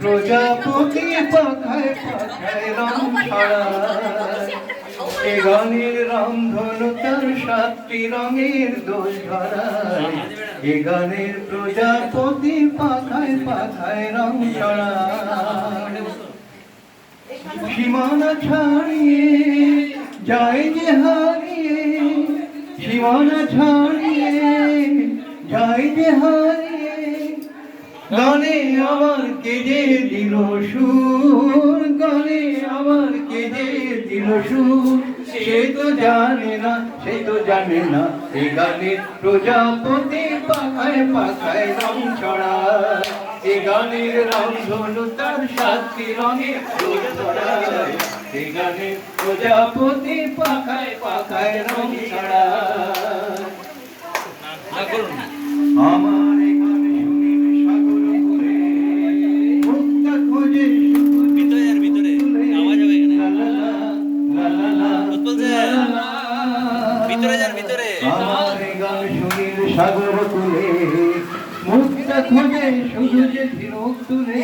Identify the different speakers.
Speaker 1: প্রজাপতি পাখায় পাখায় রং ছড়ায় এ রংধনু তার সাতটি রঙের দোল ধরায় এ গানের প্রজাপতি পাখায় পাখায় রং ছড়ায় সীমানা ছাড়িয়ে, যায় যে হারিয়ে, সীমানা ছাড়িয়ে গানে আমার কেঁদে দিল সুর গানে আমার কেঁদে দিল সুর। সে তো জানে না সে তো জানে না এ গানের প্রজাপতি পাখায় পাখায় রং ছড়ায়। এ গানের রং ধনু তার সাতটি রঙে ফুল ছড়ায়। এ গানের প্রজাপতি পাখায় পাখায় রং ছড়ায়। আমার আমার গান শুনিল সাগর কুলে মুক্তা খোঁজে শুধু যে ধীরক তুলে